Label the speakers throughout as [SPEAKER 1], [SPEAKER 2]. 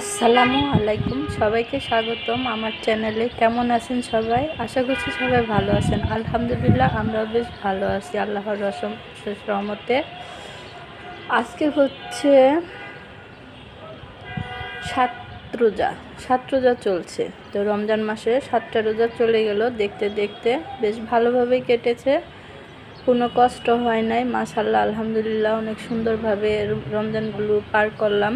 [SPEAKER 1] আসসালামু আলাইকুম। সবাইকে স্বাগতম আমার চ্যানেলে। কেমন আছেন সবাই? আশা করছি সবাই ভালো আছেন। আলহামদুলিল্লাহ আমরা বেশ ভালো আছি, আল্লাহর রসম রহমতে। আজকে হচ্ছে সাত রোজা। সাত রোজা চলছে। তো রমজান মাসে সাতটা রোজা চলে গেল। দেখতে দেখতে বেশ ভালোভাবেই কেটেছে। কোনো কষ্ট হয় নাই। মাশাল্লাহ আলহামদুলিল্লাহ, অনেক সুন্দরভাবে রমজানগুলো পার করলাম।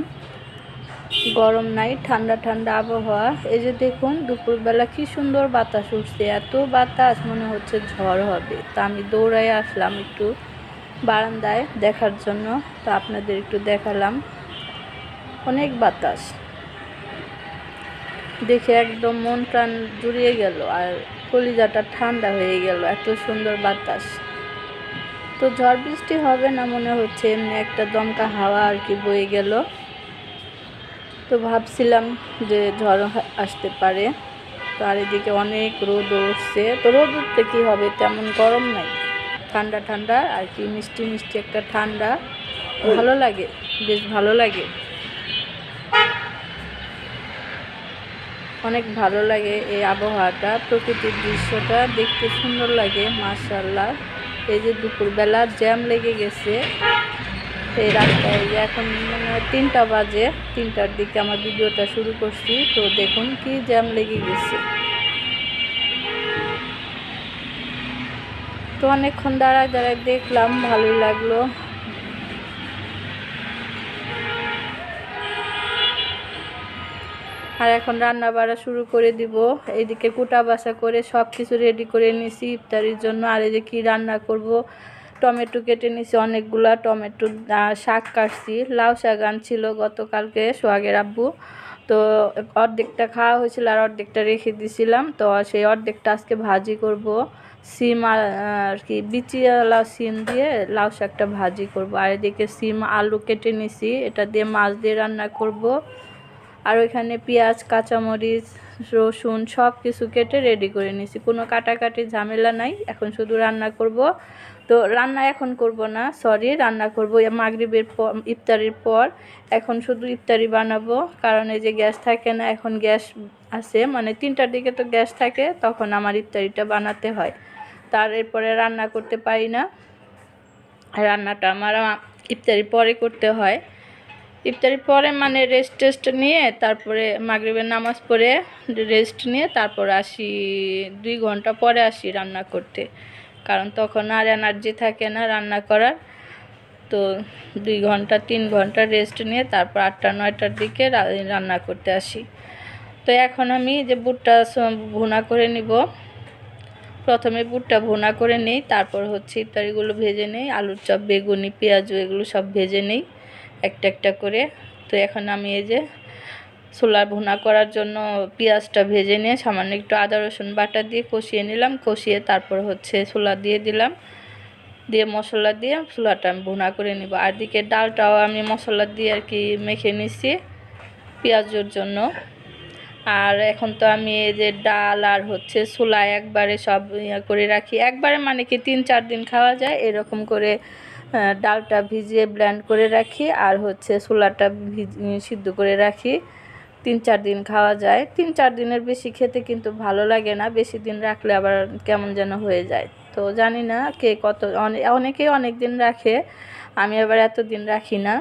[SPEAKER 1] গরম নাই, ঠান্ডা ঠান্ডা আবহাওয়া। এই যে দেখুন, দুপুরবেলা কি সুন্দর বাতাস উঠছে, এত বাতাস মনে হচ্ছে ঝড় হবে। তা আমি দৌড়ায় আসলাম একটু বারান্দায় দেখার জন্য, তো আপনাদের একটু দেখালাম। অনেক বাতাস। দেখে একদম মন প্রাণ জুড়িয়ে গেল, আর কলিজাটা ঠান্ডা হয়ে গেল, এত সুন্দর বাতাস। তো ঝড় বৃষ্টি হবে না মনে হচ্ছে, এমনি একটা দমকা হাওয়া আর কি বয়ে গেল। তো ভাবছিলাম যে ঝড় আসতে পারে। তো আর এদিকে অনেক রোদ উঠছে। তো রোদ উঠতে কী হবে? তেমন গরম নাই। ঠান্ডা ঠান্ডা আর কি মিষ্টি মিষ্টি একটা ঠান্ডা। ভালো লাগে, বেশ ভালো লাগে। অনেক ভালো লাগে এই আবহাওয়াটা, প্রকৃতির দৃশ্যটা। দেখতে সুন্দর লাগে মার্শাল্লাহ এই যে দুপুরবেলা জ্যাম লেগে গেছে। এই রাস্তায় এখন মানে তিনটা বাজে, তিনটার দিকে আমার ভিডিওটা শুরু করছি। তো দেখুন কি জ্যাম লেগে গেছে। তো অনেকক্ষণ দাঁড়ায় দাঁড়ায় দেখলাম, ভালোই লাগল। আর এখন রান্না বাড়া শুরু করে দিব। এইদিকে কুটা বাসা করে সব কিছু রেডি করে নিছি ইফতারির জন্য। আর এই যে কী রান্না করব টমেটো কেটে নিছি, অনেকগুলা টমেটো শাক কাটছি। লাউ শাক আনছিল গতকালকে সোহাগের আব্বু। তো অর্ধেকটা খাওয়া হয়েছিল আর অর্ধেকটা রেখে দিছিলাম। তো সেই অর্ধেকটা আজকে ভাজি করব। সিম আর কি বিচিওয়ালা সিম দিয়ে লাউ শাকটা ভাজি করব। আর এদিকে সিম আলু কেটে নিছি, এটা দিয়ে মাছ দিয়ে রান্না করব। আর ওইখানে পেঁয়াজ, কাঁচামরিচ, রসুন সব কিছু কেটে রেডি করে নিছি। কোনো কাটাকাটি ঝামেলা নাই, এখন শুধু রান্না করব। তো রান্না এখন করব না সরি রান্না করব। মাগরিবের পর ইফতারির পর এখন শুধু ইফতারি বানাবো, কারণ এই যে গ্যাস থাকে না, এখন গ্যাস আছে। মানে তিনটার দিকে তো গ্যাস থাকে, তখন আমার ইফতারিটা বানাতে হয়। তার এরপরে রান্না করতে পারি না। রান্নাটা আমার ইফতারির পরে করতে হয়। ইফতারির পরে মানে রেস্ট টেস্ট নিয়ে, তারপরে মাগরিবের নামাজ পড়ে রেস্ট নিয়ে, তারপর আসি, দুই ঘণ্টা পরে আসি রান্না করতে। কারণ তখন আর এনার্জি থাকে না রান্না করার। তো দুই ঘণ্টা, তিন ঘণ্টা রেস্ট নিয়ে তারপর আটটা, নয়টার দিকে রান্না করতে আসি। তো এখন আমি যে বুটটা ভুনা করে নিব, প্রথমে বুটটা ভুনা করে নেই, তারপর হচ্ছে ইত্যাদিগুলো ভেজে নেই, আলুর চপ, বেগুনি, পেঁয়াজু, এগুলো সব ভেজে নেই, একটা একটা করে। তো এখন আমি এই যে ছোলা ভুনা করার জন্য পেঁয়াজটা ভেজে নিয়ে সামান্য একটু আদা, রসুন বাটা দিয়ে কষিয়ে নিলাম। কষিয়ে তারপর হচ্ছে ছোলা দিয়ে দিলাম। দিয়ে মশলা দিয়ে ছোলাটা আমি ভুনা করে নিব। আর দিকে ডালটাও আমি মশলা দিয়ে আর কি মেখে নিছি পেঁয়াজের জন্য। আর এখন তো আমি এই যে ডাল আর হচ্ছে ছোলা একবারে সব ইয়ে করে রাখি। একবারে মানে কি তিন, চার দিন খাওয়া যায়। এরকম করে ডালটা ভিজিয়ে ব্ল্যান্ড করে রাখি। আর হচ্ছে ছোলাটা সিদ্ধ করে রাখি। তিন চার দিন খাওয়া যায়। তিন চার দিনের বেশি খেতে কিন্তু ভালো লাগে না। বেশি দিন রাখলে আবার কেমন যেন হয়ে যায়। তো জানি না কে কত অনেকেই অনেক দিন রাখে। আমি আবার এত দিন রাখি না।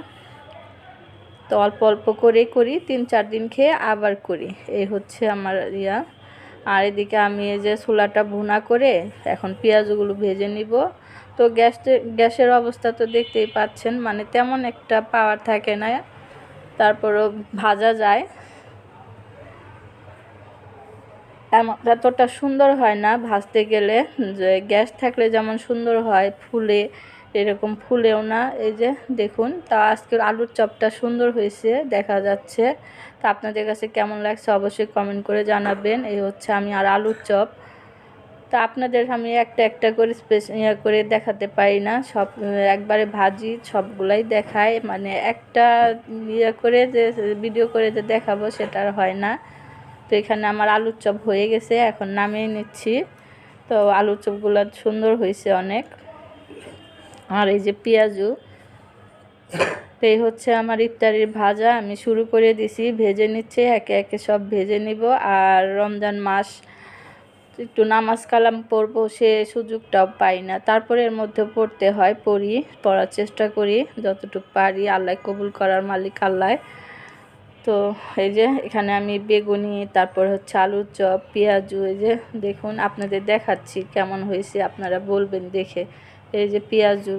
[SPEAKER 1] তো অল্প অল্প করেই করি। তিন চার দিন খেয়ে আবার করি। এই হচ্ছে আমার ইয়া। আর এদিকে আমি এই যে ছোলাটা ভুনা করে এখন পেঁয়াজগুলো ভেজে নিব। তো গ্যাস গ্যাসের অবস্থা তো দেখতেই পাচ্ছেন। মানে তেমন একটা পাওয়ার থাকে না। তারপরও ভাজা যায়। এতটা সুন্দর হয় না ভাজতে গেলে? যে গ্যাস থাকলে যেমন সুন্দর হয়, ফুলে, এরকম ফুলেও না। এই যে দেখুন, তা আজকের আলুর চপটা সুন্দর হয়েছে, দেখা যাচ্ছে। তা আপনাদের কাছে কেমন লাগছে অবশ্যই কমেন্ট করে জানাবেন। এই হচ্ছে আমি আর আলুর চপ। তা আপনাদের আমি একটা একটা করে স্পেস ইয়ে করে দেখাতে পারি না। সব, একবারে ভাজি সবগুলাই দেখায়। মানে একটা ইয়ে করে যে, ভিডিও করে যে দেখাবো সেটা হয় না। তো এখানে আমার আলুর চপ হয়ে গেছে, এখন নামিয়ে নিচ্ছি। তো আলুর চপগুলো সুন্দর হয়েছে অনেক। আর এই যে পেঁয়াজু, তো এই হচ্ছে আমার ইফতারির ভাজা। আমি শুরু করে দিছি, ভেজে নিচ্ছে, একে একে সব ভেজে নিব। আর রমজান মাস, একটু নামাজ কালাম পড়ব, সে সুযোগটাও পাই না। তারপরে এর মধ্যে পড়তে হয়, পড়ি, পড়ার চেষ্টা করি, যতটুকু পারি, আল্লাহ কবুল করার মালিক আল্লাহ। তো এই যে এখানে আমি বেগুনি, তারপর হচ্ছে আলুর চপ, পেঁয়াজু, এই যে দেখুন আপনাদের দেখাচ্ছি কেমন হয়েছে, আপনারা বলবেন দেখে। এই যে পেঁয়াজু,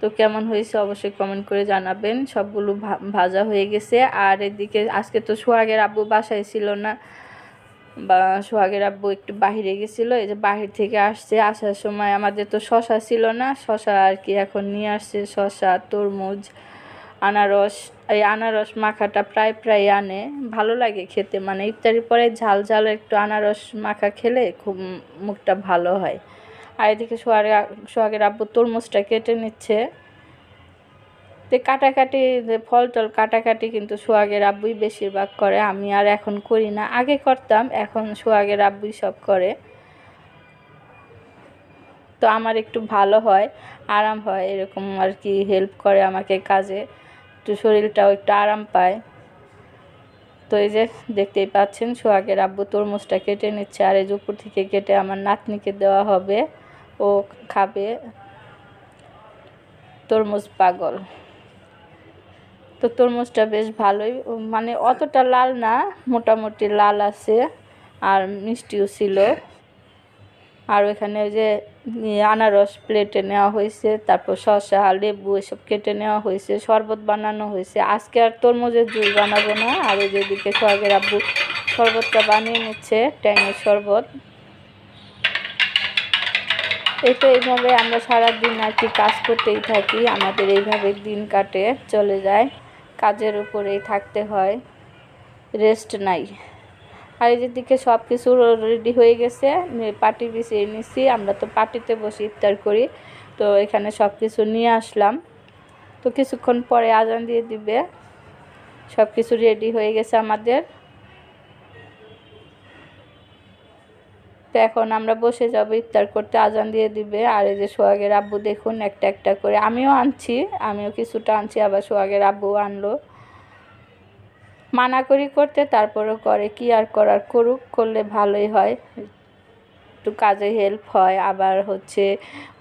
[SPEAKER 1] তো কেমন হয়েছে অবশ্যই কমেন্ট করে জানাবেন, সবগুলো ভাজা হয়ে গেছে। আর এদিকে আজকে তো সোহাগের আব্বু বাসায় ছিল না, বা সোহাগের আব্বু একটু বাহিরে গেছিল, এই যে বাহির থেকে আসছে, আসার সময় আমাদের তো শশা ছিল না, শশা আর কি এখন নিয়ে আসছে, শশা, তরমুজ আনারস, এই আনারস মাখাটা প্রায় প্রায় আনে। ভালো লাগে খেতে মানে ইফতারির পরে ঝাল ঝাল একটু আনারস মাখা খেলে খুব মুখটা ভালো হয়। আর এদিকে সোহাগে, সোহাগের আব্বু তরমুজটা কেটে নিচ্ছে। তো কাটাকাটি ফল টল কাটাকাটি কিন্তু সোহাগের আব্বুই বেশিরভাগ করে, আমি আর এখন করি না। আগে করতাম, এখন সোহাগের আব্বুই সব করে। তো আমার একটু ভালো হয়, আরাম হয়, এরকম আর কি হেল্প করে আমাকে কাজে। একটু শরীরটাও একটু আরাম পায়। তো এই যে দেখতেই পাচ্ছেন, সোহাগের আব্বু তরমুজটা কেটে নিচ্ছে আর এই উপর থেকে কেটে আমার নাতনিকে দেওয়া হবে। ও খাবে তরমুজ পাগল। তো তরমুজটা বেশ ভালোই মানে অতটা লাল না, মোটামুটি লাল আছে আর মিষ্টিও ছিল। আর ওইখানে ওই যে আনারস প্লেটে নেওয়া হয়েছে, তারপর শসা, লেবু এসব কেটে নেওয়া হয়েছে, শরবত বানানো হয়েছে। আজকে আর তরমুজের জুস বানাবো না, আর ওই যেদিকে সোহাগের আব্বু শরবতটা বানিয়ে নিচ্ছে, ট্যাঙের শরবত। এই তো এইভাবে আমরা সারাদিন আর কি কাজ করতেই থাকি, আমাদের এইভাবে দিন কাটে, চলে যায়। কাজের উপরেই থাকতে হয় রেস্ট নাই। আর এই দিকে সব কিছু রেডি হয়ে গেছে পার্টি বিছিয়ে নিছি, আমরা তো পার্টিতে বসে ইফতার করি, তো এখানে সব কিছু নিয়ে আসলাম। তো কিছুক্ষণ পরে আজান দিয়ে দিবে সব কিছু রেডি হয়ে গেছে আমাদের। তো এখন আমরা বসে যাব ইফতার করতে, আজান দিয়ে দিবে, আর এই যে সোহাগের আব্বু দেখুন, একটা একটা করে, আমিও আনছি, আমিও কিছুটা আনছি, আবার সোহাগের আব্বু আনলো। মানা করি করতে, তারপরেও করে, কি আর করার? করুক, করলে ভালোই হয়। একটু কাজে হেল্প হয়, আবার হচ্ছে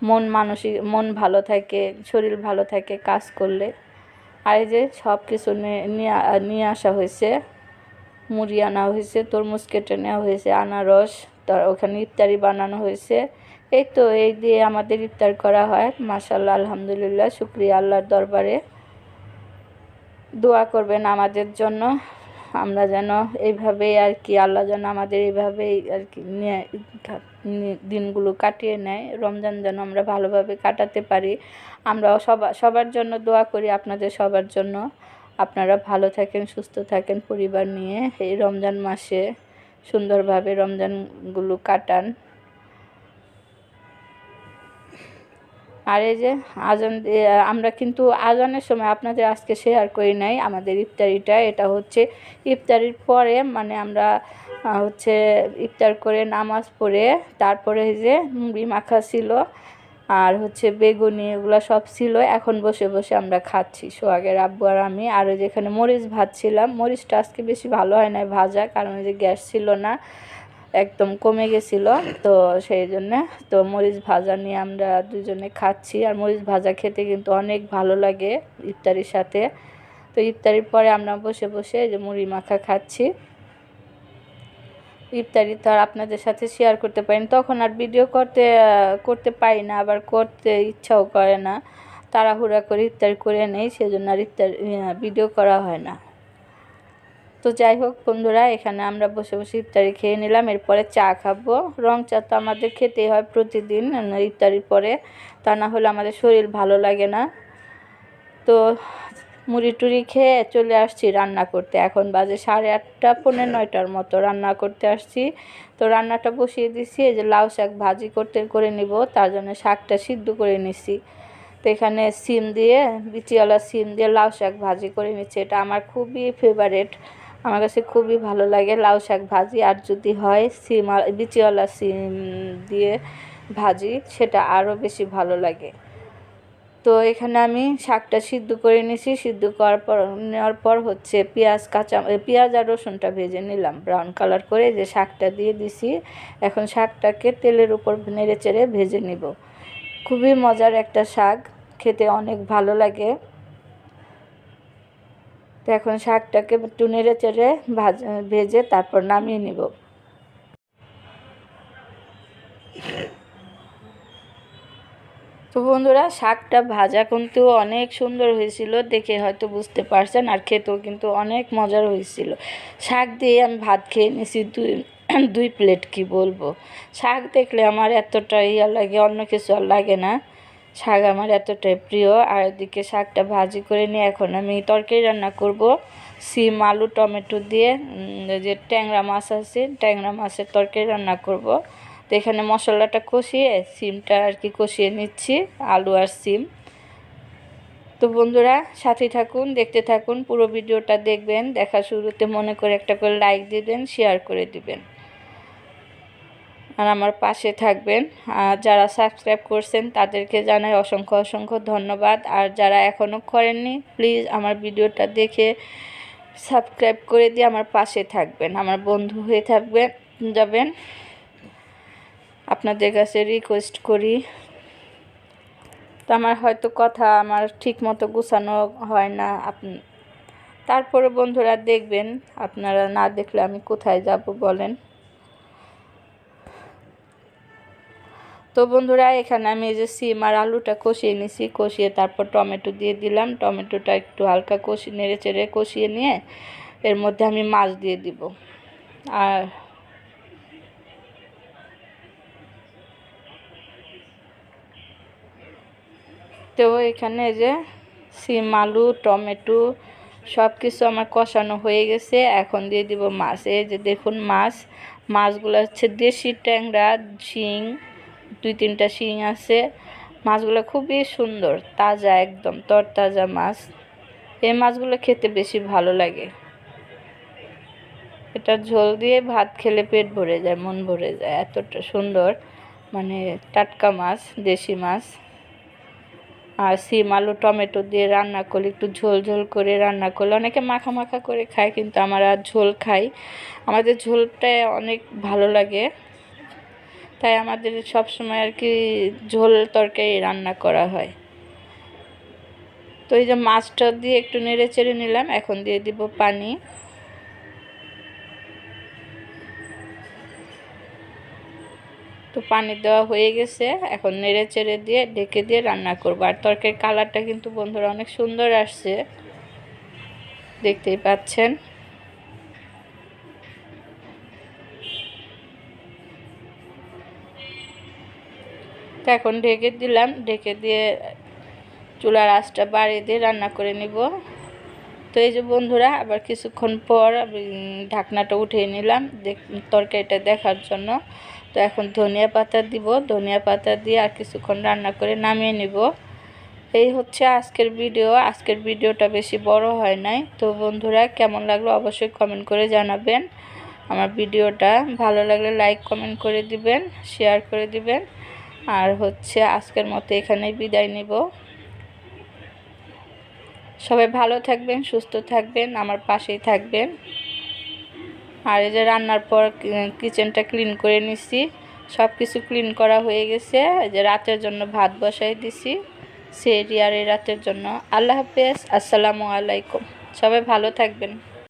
[SPEAKER 1] মন মানসিক মন ভালো থাকে, শরীর ভালো থাকে, কাজ করলে। আর এই যে সব কিছু নিয়ে নিয়ে আসা হয়েছে মুড়ি আনা হয়েছে, তরমুজ কেটে নেওয়া হয়েছে, আনারস, তার ওখানে ইফতারি বানানো হয়েছে। এই তো, এই দিয়ে আমাদের ইফতার করা হয়। মাসাল্লাহ আলহামদুলিল্লাহ, শুক্রিয়া আল্লাহর দরবারে। দোয়া করবেন আমাদের জন্য। আমরা যেন এইভাবেই আর কি, আল্লাহ যেন আমাদের এইভাবেই আর কি দিনগুলো কাটিয়ে নেয়। রমজান যেন আমরা ভালোভাবে কাটাতে পারি। আমরাও সবার সবার জন্য দোয়া করি আপনাদের সবার জন্য। আপনারা ভালো থাকেন, সুস্থ থাকেন পরিবার নিয়ে। এই রমজান মাসে সুন্দরভাবে রমজানগুলো কাটান। আর এই যে আজান আমরা কিন্তু আজানের সময় আপনাদের আজকে শেয়ার করি নাই, আমাদের ইফতারিটা, এটা হচ্ছে ইফতারির পরে মানে আমরা হচ্ছে ইফতার করে নামাজ পড়ে, তারপরে যে মুড়ি মাখা ছিল, আর হচ্ছে বেগুনি, এগুলো সব ছিল, এখন বসে বসে আমরা খাচ্ছি, সোহাগের আব্বু আর আমি, আর যেখানে মরিচ ভাত ছিলাম মরিচটা আজকে বেশি ভালো হয় না ভাজা, কারণ ওই যে গ্যাস ছিল না একদম কমে গেছিল। তো সেই জন্যে তো মরিচ ভাজা নিয়ে আমরা দুজনে খাচ্ছি। আর মরিচ ভাজা খেতে কিন্তু অনেক ভালো লাগে ইফতারির সাথে। তো ইফতারির পরে আমরা বসে বসে যে মুড়ি মাখা খাচ্ছি। ইফতারি তো আর আপনাদের সাথে শেয়ার করতে পারিনি। তখন আর ভিডিও করতে করতে পারি না, আবার করতে ইচ্ছাও করে না। তাড়াহুড়া করে ইফতারি করে নেই, সেজন্য আর ইফতারি ভিডিও করা হয় না। তো যাই হোক বন্ধুরা, এখানে আমরা বসে বসে ইফতারি খেয়ে নিলাম। এরপরে চা খাব। রং চা তো আমাদের খেতেই হয় প্রতিদিন ইফতারির পরে। তা না হলে আমাদের শরীর ভালো লাগে না। তো মুড়ি টুড়ি খেয়ে চলে আসছি রান্না করতে। এখন বাজে সাড়ে আটটা পনেরো নয়টার মতো রান্না করতে আসছি। তো রান্নাটা বসিয়ে দিছি, এই যে লাউ শাক ভাজি করতে, করে নিব। তার জন্য শাকটা সিদ্ধ করে নিছি। তো এখানে সিম দিয়ে, বিচিওয়ালা সিম দিয়ে লাউ শাক ভাজি করে নিচ্ছি। এটা আমার খুবই ফেভারেট আমার কাছে খুবই ভালো লাগে লাউ শাক ভাজি, আর যদি হয় সিম বিচিওয়ালা সিম দিয়ে ভাজি, সেটা আরও বেশি ভালো লাগে। তো এখানে আমি শাকটা সিদ্ধ করে নিয়েছি। সিদ্ধ করার পর, নেওয়ার পর হচ্ছে পেঁয়াজ, কাঁচা পেঁয়াজ আর রসুনটা ভেজে নিলাম। ব্রাউন কালার করে যে শাকটা দিয়ে দিছি, এখন শাকটাকে তেলের উপর নেড়ে চেড়ে ভেজে নিব। খুবই মজার একটা শাক, খেতে অনেক ভালো লাগে। তো এখন শাকটাকে একটু নেড়ে চেড়ে ভাজ, ভেজে তারপর নামিয়ে নিব। তো বন্ধুরা, শাকটা ভাজা কিন্তু অনেক সুন্দর হয়েছিল, দেখে হয়তো বুঝতে পারছেন, আর খেতেও কিন্তু অনেক মজার হয়েছিল। শাক দিয়ে আমি ভাত খেয়ে নিয়েছি দুই দুই প্লেট, কি বলব? শাক দেখলে আমার এতটা ইয়া লাগে, অন্য কিছু আর লাগে না। শাক আমার এতটাই প্রিয়, আর এদিকে শাকটা ভাজি করে নিয়ে এখন আমি তরকারি রান্না করব। সিম, আলু, টমেটো দিয়ে যে ট্যাংরা মাছ আছে, ট্যাংরা মাছের তরকারি রান্না করব। তো এখানে মশলাটা কষিয়ে সিমটা আর কি কষিয়ে নিচ্ছি, আলু আর সিম। তো বন্ধুরা সাথে থাকুন, দেখতে থাকুন, পুরো ভিডিওটা দেখবেন দেখা শুরুতে মনে করে একটা করে লাইক দিবেন শেয়ার করে দিবেন। আর আমার পাশে থাকবেন। আর যারা সাবস্ক্রাইব করছেন, তাদেরকে জানাই অসংখ্য অসংখ্য ধন্যবাদ। আর যারা এখনও করেননি প্লিজ আমার ভিডিওটা দেখে সাবস্ক্রাইব করে দিয়ে আমার পাশে থাকবেন। আমার বন্ধু হয়ে থাকবেন, যাবেন। আপনাদের কাছে রিকোয়েস্ট করি। তো আমার হয়তো কথা আমার ঠিক মতো গুছানো হয় না। আপনি তারপরে বন্ধুরা দেখবেন, আপনারা না দেখলে আমি কোথায় যাব বলেন। তো বন্ধুরা, এখানে আমি এই যে সিম আর আলুটা কষিয়ে নিছি। কষিয়ে তারপর টমেটো দিয়ে দিলাম। টমেটোটা একটু হালকা কষি নেড়ে চেড়ে কষিয়ে নিয়ে এর মধ্যে আমি মাছ দিয়ে দিব। আর তো এখানে যে সিম, আলু, টমেটো সব কিছু আমার কষানো হয়ে গেছে। এখন দিয়ে দিব মাছ। এই যে দেখুন মাছ। মাছগুলো হচ্ছে দেশি ট্যাংরা, শিং দুই তিনটা শিং আছে। মাছগুলো খুবই সুন্দর, তাজা একদম, তরতাজা মাছ। এই মাছগুলো খেতে বেশি ভালো লাগে। এটা ঝোল দিয়ে ভাত খেলে পেট ভরে যায়, মন ভরে যায়। এতটা সুন্দর মানে টাটকা মাছ, দেশি মাছ। আর সিম, আলু, টমেটো দিয়ে রান্না করলে, একটু ঝোল ঝোল করে রান্না করলে অনেকে মাখা মাখা করে খায়, কিন্তু আমরা ঝোল খাই। আমাদের ঝোলটা অনেক ভালো লাগে। তাই আমাদের সব সময় আর কি ঝোল তরকারি রান্না করা হয়। তো এই যে মাছটা দিয়ে একটু নেড়ে চেড়ে নিলাম, এখন দিয়ে দিব পানি। তো পানি দেওয়া হয়ে গেছে, এখন নেড়ে চেড়ে দিয়ে ঢেকে দিয়ে রান্না করব। আর তরকারির কালারটা কিন্তু বন্ধুরা অনেক সুন্দর আসছে। দেখতেই পাচ্ছেন। তো এখন ঢেকে দিলাম, ঢেকে দিয়ে চুলার আঁচটা বাড়িয়ে দিয়ে রান্না করে নিব। তো এই যে বন্ধুরা, আবার কিছুক্ষণ পর ঢাকনাটা উঠিয়ে নিলাম তরকারিটা দেখার জন্য। তো এখন ধনিয়া পাতা দিব, ধনিয়া পাতা দিয়ে আর কিছুক্ষণ রান্না করে নামিয়ে নিব। এই হচ্ছে আজকের ভিডিও, আজকের ভিডিওটা বেশি বড় হয় নাই। তো বন্ধুরা, কেমন লাগল অবশ্যই কমেন্ট করে জানাবেন। আমার ভিডিওটা ভালো লাগলে লাইক কমেন্ট করে দিবেন শেয়ার করে দিবেন। আর হচ্ছে আজকের মতো এখানেই বিদায় নিব। সবাই ভালো থাকবেন, সুস্থ থাকবেন, আমার পাশেই থাকবেন। আর এই যে রান্নার পর কিচেনটা ক্লিন করে নিছি সব কিছু ক্লিন করা হয়ে গেছে। এই যে রাতের জন্য ভাত বসাই দিছি, সেই আর এই রাতের জন্য। আল্লাহ হাফেজ, আসসালামু আলাইকুম। সবাই ভালো থাকবেন।